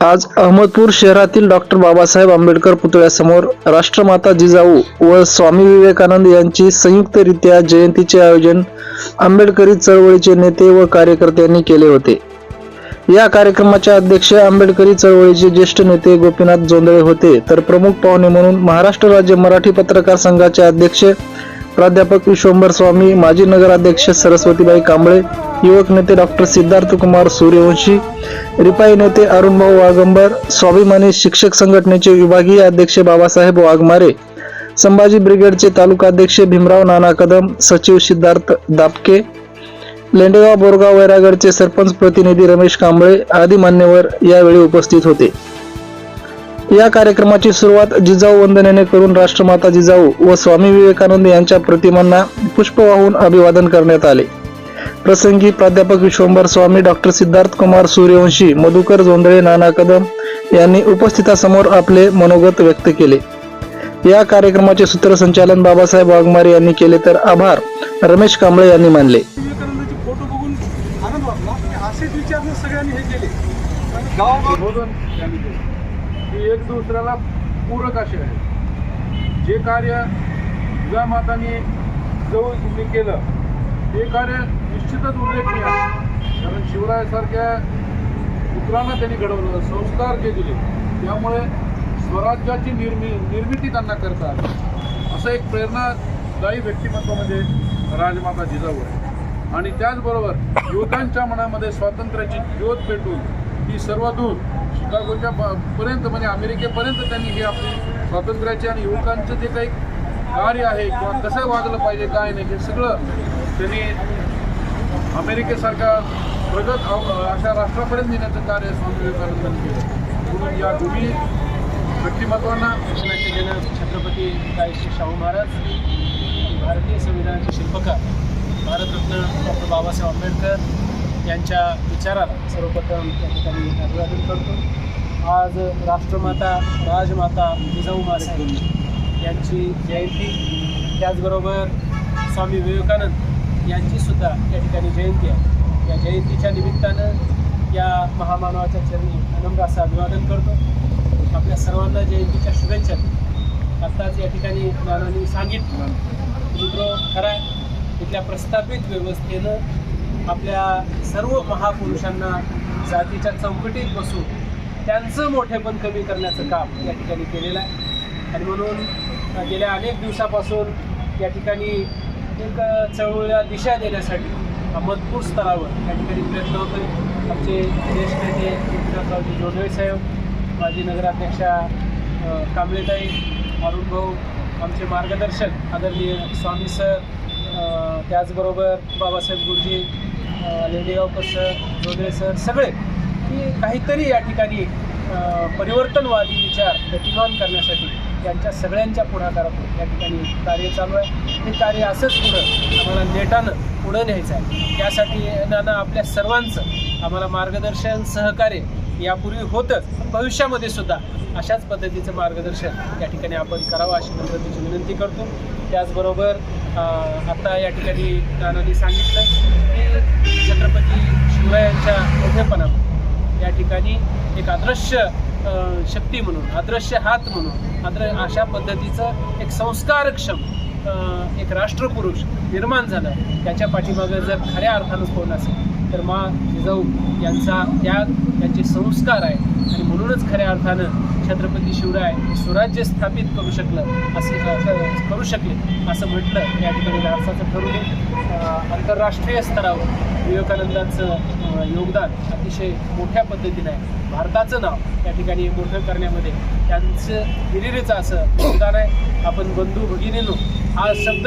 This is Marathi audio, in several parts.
आज अहमदपूर शहरातील डॉक्टर बाबासाहेब आंबेडकर पुतळ्यासमोर राष्ट्रमाता जिजाऊ व स्वामी विवेकानंद यांची संयुक्तरित्या जयंतीचे आयोजन आंबेडकरी चळवळीचे नेते व कार्यकर्त्यांनी केले होते. या कार्यक्रमाच्या अध्यक्ष आंबेडकरी चळवळीचे ज्येष्ठ नेते गोपीनाथ जोंदळे होते. तर प्रमुख पाहुणे म्हणून महाराष्ट्र राज्य मराठी पत्रकार संघाचे अध्यक्ष प्राध्यापक विश्वंभर स्वामी माजी नगराध्यक्ष सरस्वतीबाई कांबळे युवक नेते डॉक्टर सिद्धार्थ कुमार सूर्यवंशी रिपाई नेते अरुणभाऊ वाघंबर स्वाभिमानी शिक्षक संघटनेचे विभागीय अध्यक्ष बाबासाहेब वाघमारे संभाजी ब्रिगेडचे तालुकाध्यक्ष भीमराव नाना कदम सचिव सिद्धार्थ दापके लेंडेगाव बोरगाव वैरागडचे सरपंच प्रतिनिधी रमेश कांबळे आदी मान्यवर यावेळी उपस्थित होते. या कार्यक्रमाची सुरुवात जिजाऊ वंदनेने करून राष्ट्रमाता जिजाऊ व स्वामी विवेकानंद यांच्या प्रतिमांना पुष्प वाहून अभिवादन करण्यात आले. प्रसंगी प्राध्यापक विश्वंभर स्वामी डॉक्टर सिद्धार्थ कुमार सूर्यवंशी मधुकर जोंधळे नाना कदम यांनी उपस्थितांसमोर आपले मनोगत व्यक्त केले. या कार्यक्रमाचे सूत्रसंचालन बाबासाहेब वाघमारे यांनी केले तर आभार रमेश कांबळे यांनी मानले. विवेकानंदाचे फोटो बघून आनंद वाटला. की असेच विचार जर सगळ्यांनी हे केले. ही एक दुसऱ्याला पूरक असे आहे. जे कार्य तुझ्या जवळ तुम्ही केलं ते कार्य निश्चितच उल्लेखनीय कारण शिवरायासारख्या पुत्रांना त्यांनी घडवलं संस्कार जे दिले त्यामुळे स्वराज्याची निर्मि निर्मिती त्यांना करता आली. असं एक प्रेरणादायी व्यक्तिमत्व म्हणजे राजमाता जिजाऊ आहे. आणि त्याचबरोबर युवकांच्या मनामध्ये स्वातंत्र्याची ज्योत पेटून ही सर्वदूर शिकागोच्या पर्यंत म्हणजे अमेरिकेपर्यंत त्यांनी हे आपली स्वातंत्र्याचे आणि युवकांचं जे काही कार्य आहे किंवा कसं वागलं पाहिजे काय नाही हे सगळं त्यांनी अमेरिकेसारख्या प्रगत अशा राष्ट्रापर्यंत नेण्याचं कार्य स्वामी विवेकानंदांनी केलं. म्हणून या दोन्ही व्यक्तिमत्वांना छत्रपती काही शाहू महाराज भारतीय संविधानाचे शिल्पकार भारतरत्न डॉक्टर बाबासाहेब आंबेडकर यांच्या विचाराला सर्वप्रथम या ठिकाणी अभिवादन करतो. आज राष्ट्रमाता राजमाता जिजाऊ मासाहेब यांची जयंती. त्याचबरोबर स्वामी विवेकानंद यांचीसुद्धा या ठिकाणी जयंती आहे. या जयंतीच्या निमित्तानं या महामानवाच्या चरणी अनम्र असं अभिवादन करतो. आपल्या सर्वांना जयंतीच्या शुभेच्छा आत्ताच या ठिकाणी नानांनी सांगितलं. मित्र खरा आहे. इथल्या प्रस्थापित व्यवस्थेनं आपल्या सर्व महापुरुषांना जातीच्या चौकटीत बसून त्यांचं मोठेपण कमी करण्याचं काम या ठिकाणी केलेलं आहे. आणि म्हणून गेल्या अनेक दिवसापासून या ठिकाणी एक चळवळीला दिशा देण्यासाठी अहमदपूर स्तरावर या ठिकाणी प्रयत्न होतो आमचे ज्येष्ठ नेते एकनाथरावजी जोडवे साहेब माजी नगराध्यक्षा कांबळेताई अरुण भाऊ आमचे मार्गदर्शक आदरणीय स्वामी सर त्याचबरोबर बाबासाहेब गुरुजी अ, लेंडेगावकर सर जोडवे सर सगळे की काहीतरी या ठिकाणी परिवर्तनवादी विचार गतिमान करण्यासाठी त्यांच्या सगळ्यांच्या पुढाकारातून या ठिकाणी कार्य चालू आहे. हे कार्य असंच पुढं आम्हाला नेटानं पुढं न्यायचं आहे. त्यासाठी नाना आपल्या सर्वांचं आम्हाला मार्गदर्शन सहकार्य यापूर्वी होतंच. भविष्यामध्ये सुद्धा अशाच पद्धतीचं मार्गदर्शन या ठिकाणी आपण करावं अशी पद्धतीची विनंती करतो. त्याचबरोबर आता या ठिकाणी नानांनी सांगितलं की छत्रपती शिवरायांच्या मोठेपणामध्ये या ठिकाणी एक अदृश्य शक्ती म्हणून अदृश्य हात म्हणून आदर अशा पद्धतीचं एक संस्कारक्षम एक राष्ट्रपुरुष निर्माण झालं. त्याच्या पाठीमागं जर खऱ्या अर्थानं कोण असेल तर मा जिजाऊ यांचा त्याग त्यांचे संस्कार आहे. आणि म्हणूनच खऱ्या अर्थानं छत्रपती शिवराय स्वराज्य स्थापित करू शकलं असे करू शकले असं म्हटलं. या ठिकाणी धाडसाचं ठरू आंतरराष्ट्रीय स्तरावर विवेकानंदांचं योगदान अतिशय मोठ्या पद्धतीनं आहे. भारताचं नाव या ठिकाणी मोठं करण्यामध्ये त्यांचं हिरिरीचं असं योगदान आहे. आपण बंधू भगिनीनो हा शब्द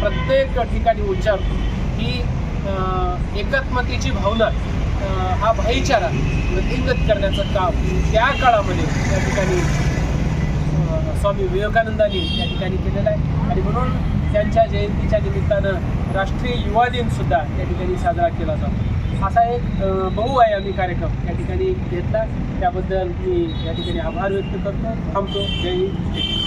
प्रत्येक ठिकाणी उच्चारतो. की एकात्मतेची भावना हा भाईचारा वृद्धिंगत करण्याचं काम त्या काळामध्ये त्या ठिकाणी स्वामी विवेकानंदांनी या ठिकाणी केलेलं आहे. आणि म्हणून त्यांच्या जयंतीच्या निमित्तानं राष्ट्रीय युवा दिन सुद्धा या ठिकाणी साजरा केला जातो. असा एक बहुआयामी कार्यक्रम या ठिकाणी घेतला. त्याबद्दल मी या ठिकाणी आभार व्यक्त करतो. थांबतो. जय हिंद.